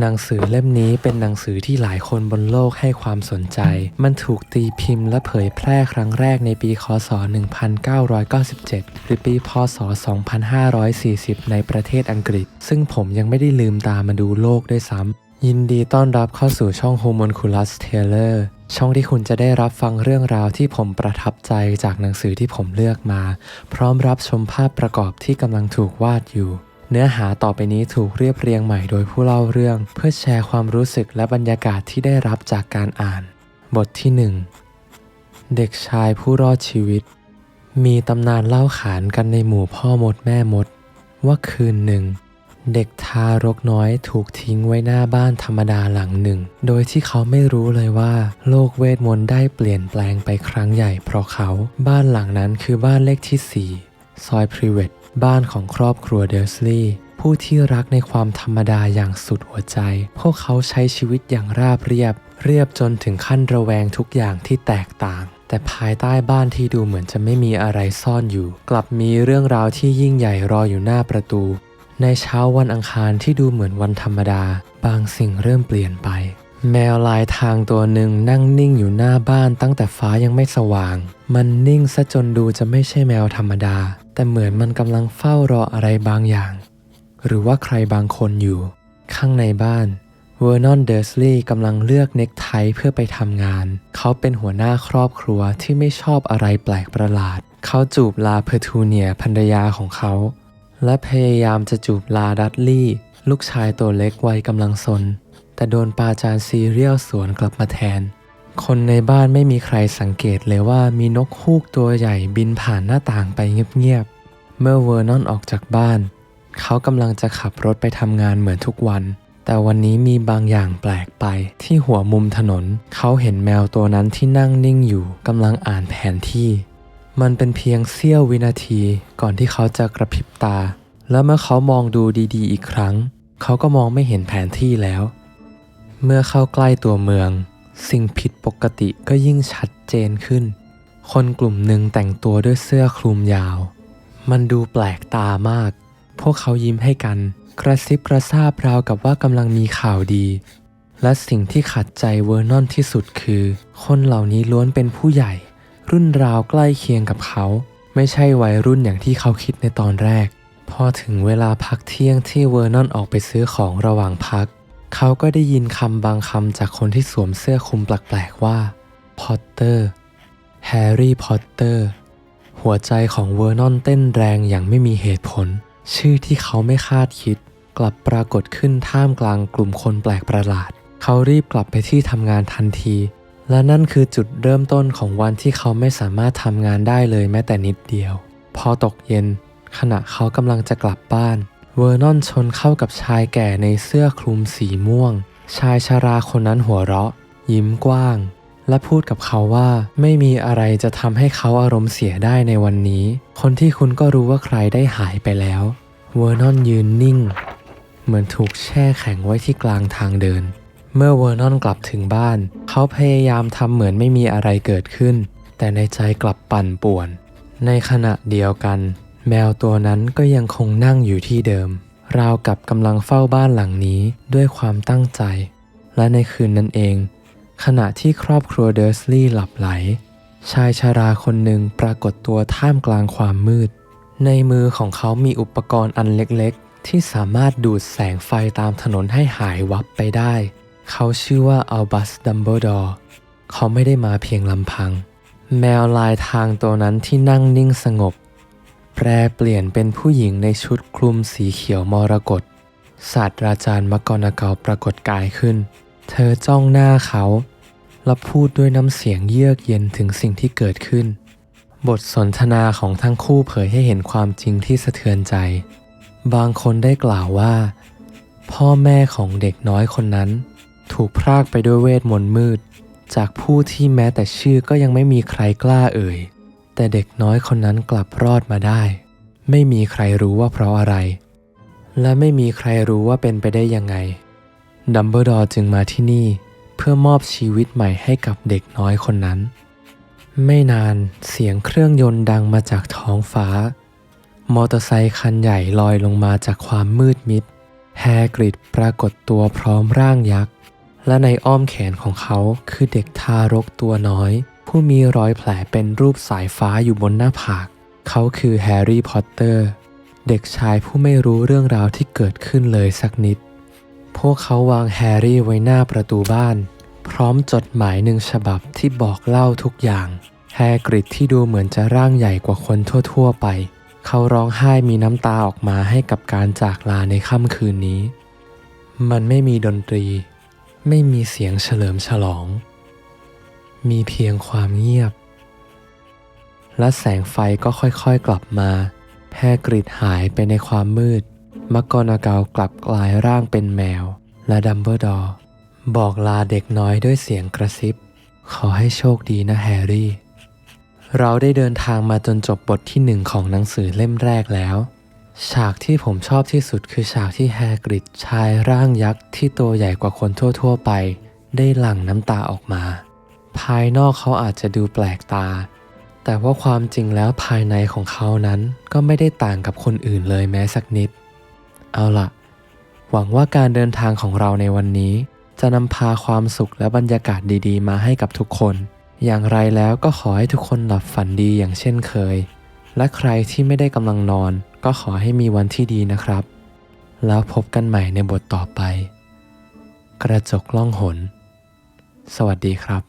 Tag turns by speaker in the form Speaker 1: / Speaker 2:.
Speaker 1: หนังสือเล่มนี้เป็นหนังสือที่หลายคนบนโลกให้ความสนใจ มันถูกตีพิมพ์และเผยแพร่ครั้งแรกในปี คศ 1997 หรือปี พศ 2540 ในประเทศอังกฤษ ซึ่งผมยังไม่ได้ลืมตามาดูโลกด้วยซ้ำ ยินดีต้อนรับเข้าสู่ช่อง Homunculus Taylor ช่องที่คุณจะได้รับฟังเรื่องราวที่ผมประทับใจจากหนังสือที่ผมเลือกมา พร้อมรับชมภาพประกอบที่กำลังถูกวาดอยู่ เนื้อหาต่อไปนี้ถูกเรียบเรียงใหม่โดยผู้เล่าเรื่อง เพื่อแชร์ความรู้สึกและบรรยากาศที่ได้รับจากการอ่าน บทที่ 1 เด็กชายผู้รอดชีวิต มีตำนานเล่าขานกันในหมู่พ่อมดแม่มด ว่าคืนหนึ่ง เด็กทารกน้อยถูกทิ้งไว้หน้าบ้านธรรมดาหลังหนึ่ง โดยที่เขาไม่รู้เลยว่า โลกเวทมนต์ได้เปลี่ยนแปลงไปครั้งใหญ่เพราะเขา บ้านหลังนั้นคือบ้านเลขที่ 4 ซอยพรีเวต บ้านของครอบครัวเดอร์สลีย์ผู้ที่รักในความธรรมดาอย่างสุดหัวใจ พวกเขาใช้ชีวิตอย่างราบเรียบ เรียบจนถึงขั้นระแวงทุกอย่างที่แตกต่าง แต่ภายใต้บ้านที่ดูเหมือนจะไม่มีอะไรซ่อนอยู่ กลับมีเรื่องราวที่ยิ่งใหญ่รออยู่หน้าประตู ในเช้าวันอังคารที่ดูเหมือนวันธรรมดา บางสิ่งเริ่มเปลี่ยนไป แมวลายทางตัวหนึ่งนั่งนิ่งอยู่หน้าบ้านตั้งแต่ฟ้ายังไม่สว่าง มันนิ่งซะจนดูจะไม่ใช่แมวธรรมดา แต่เหมือนมันกำลังเฝ้ารออะไรบางอย่าง หรือว่าใครบางคนอยู่ ข้างในบ้านเวอร์นอนเดอร์สลีย์กำลังเลือกเน็กไทเพื่อไปทำงาน เขาเป็นหัวหน้าครอบครัวที่ไม่ชอบอะไรแปลกประหลาด เขาจูบลาเพอร์ทูเนียภรรยาของเขา และพยายามจะจูบลาดัตลี่ ลูกชายตัวเล็กวัยกำลังซน แต่โดนปาจารย์ซีเรียลสวนกลับมาแทน คนในบ้านไม่มีใครสังเกตเลยว่ามีนกฮูกตัวใหญ่บินผ่านหน้าต่างไปเงียบๆ เมื่อเวอร์นอนออกจากบ้าน เขากำลังจะขับรถไปทำงานเหมือนทุกวัน แต่วันนี้มีบางอย่างแปลกไป ที่หัวมุมถนน เขาเห็นแมวตัวนั้นที่นั่งนิ่งอยู่กำลังอ่านแผนที่ มันเป็นเพียงเสี้ยววินาทีก่อนที่เขาจะกระพริบตา แล้วเมื่อเขามองดูดีๆ อีกครั้ง เขาก็มองไม่เห็นแผนที่แล้ว เมื่อเข้าใกล้ตัวเมือง สิ่งผิดปกติก็ยิ่งชัดเจนขึ้น คนกลุ่มหนึ่งแต่งตัวด้วยเสื้อคลุมยาว มันดูแปลกตามาก พวกเขายิ้มให้กัน กระซิบกระซาบราวกับว่ากำลังมีข่าวดี และสิ่งที่ขัดใจเวอร์นอนที่สุดคือ คนเหล่านี้ล้วนเป็นผู้ใหญ่ รุ่นราวใกล้เคียงกับเขา ไม่ใช่วัยรุ่นอย่างที่เขาคิดในตอนแรก พอถึงเวลาพักเที่ยงที่เวอร์นอนออกไปซื้อของระหว่างพัก เขาก็ได้ยินคำบางคำจากคนที่สวมเสื้อคลุมแปลกๆว่าพอตเตอร์แฮร์รี่พอตเตอร์หัวใจของเวอร์นอนเต้นแรงอย่างไม่มีเหตุผล ชื่อที่เขาไม่คาดคิด กลับปรากฏขึ้นท่ามกลางกลุ่มคนแปลกประหลาด เขารีบกลับไปที่ทำงานทันที และนั่นคือจุดเริ่มต้นของวันที่เขาไม่สามารถทำงานได้เลยแม้แต่นิดเดียว พอตกเย็น ขณะเขากำลังจะกลับบ้าน เวอร์นอนชนเข้ากับชายแก่ในเสื้อคลุมสีม่วง ชายชาราคนนั้นหัวเราะ ยิ้มกว้าง และพูดกับเขาว่าไม่มีอะไรจะทำให้เขาอารมณ์เสียได้ในวันนี้ คนที่คุณก็รู้ว่าใครได้หายไปแล้ว เวอร์นอนยืนนิ่ง เหมือนถูกแช่แข็งไว้ที่กลางทางเดิน เมื่อเวอร์นอนกลับถึงบ้าน เขาพยายามทำเหมือนไม่มีอะไรเกิดขึ้น แต่ในใจกลับปั่นป่วน ในขณะเดียวกัน แมวตัวนั้นก็ยังคงนั่งอยู่ที่เดิม ราวกับกำลังเฝ้าบ้านหลังนี้ด้วยความตั้งใจ และในคืนนั้นเอง ขณะที่ครอบครัวเดอร์สลีย์หลับไหล ชายชาราคนหนึ่งปรากฏตัวท่ามกลางความมืด ในมือของเขามีอุปกรณ์อันเล็กๆ ที่สามารถดูดแสงไฟตามถนนให้หายวับไปได้ เขาชื่อว่าอัลบัสดัมเบิลดอร์เขาไม่ได้มาเพียงลำพัง แมวลายทางตัวนั้นที่นั่งนิ่งสงบ แปรเปลี่ยนเป็นผู้หญิงในชุดคลุมสีเขียวมรกตศาสตราจารย์มกรณเกาปรากฏกายขึ้น เธอจ้องหน้าเขาและพูดด้วยน้ำเสียงเยือกเย็นถึงสิ่งที่เกิดขึ้น บทสนทนาของทั้งคู่เผยให้เห็นความจริงที่สะเทือนใจ บางคนได้กล่าวว่า พ่อแม่ของเด็กน้อยคนนั้น ถูกพรากไปด้วยเวทมนต์มืด จากผู้ที่แม้แต่ชื่อก็ยังไม่มีใครกล้าเอ่ย แต่เด็กน้อยคนนั้นกลับรอดมาได้ ไม่มีใครรู้ว่าเพราะอะไร และไม่มีใครรู้ว่าเป็นไปได้ยังไง ดัมเบิลดอร์จึงมาที่นี่เพื่อมอบชีวิตใหม่ให้กับเด็กน้อยคนนั้น ไม่นานเสียงเครื่องยนต์ดังมาจากท้องฟ้า มอเตอร์ไซคันใหญ่ลอยลงมาจากความมืดมิด แฮกริดปรากฏตัวพร้อมร่างยักษ์ และในอ้อมแขนของเขาคือเด็กทารกตัวน้อย ผู้มีรอยแผลเป็นรูปสายฟ้าอยู่บนหน้าผาก เขาคือแฮร์รี่พอตเตอร์ เด็กชายผู้ไม่รู้เรื่องราวที่เกิดขึ้นเลยสักนิด พวกเขาวางแฮร์รี่ไว้หน้าประตูบ้าน พร้อมจดหมายหนึ่งฉบับที่บอกเล่าทุกอย่าง แฮกริดที่ดูเหมือนจะร่างใหญ่กว่าคนทั่ว ๆ ไป เขาร้องไห้มีน้ำตาออกมาให้กับการจากลาในค่ำคืนนี้ มันไม่มีดนตรี ไม่มีเสียงเฉลิมฉลอง มีเพียงความเงียบ และแสงไฟก็ค่อยๆกลับมาแฮกริดหายไปในความมืด มักกอนาเกลกลับกลายร่างเป็นแมว และดัมเบิลดอร์บอกลาเด็กน้อยด้วยเสียงกระซิบ ขอให้โชคดีนะแฮร์รี่ เราได้เดินทางมาจนจบบทที่หนึ่งของหนังสือเล่มแรกแล้ว ฉากที่ผมชอบที่สุดคือฉากที่แฮกริดชายร่างยักษ์ที่ตัวใหญ่กว่าคนทั่วๆไป ได้หลั่งน้ำตาออกมา ภายนอกเขาอาจจะดูแปลกตา แต่ว่าความจริงแล้วภายในของเขานั้นก็ไม่ได้ต่างกับคนอื่นเลยแม้สักนิด เอาล่ะ หวังว่าการเดินทางของเราในวันนี้ จะนำพาความสุขและบรรยากาศดีๆ มาให้กับทุกคน อย่างไรแล้วก็ขอให้ทุกคนหลับฝันดีอย่างเช่นเคย และใครที่ไม่ได้กำลังนอน ก็ขอให้มีวันที่ดีนะครับ แล้วพบกันใหม่ในบทต่อไป กระจกล่องหน สวัสดีครับ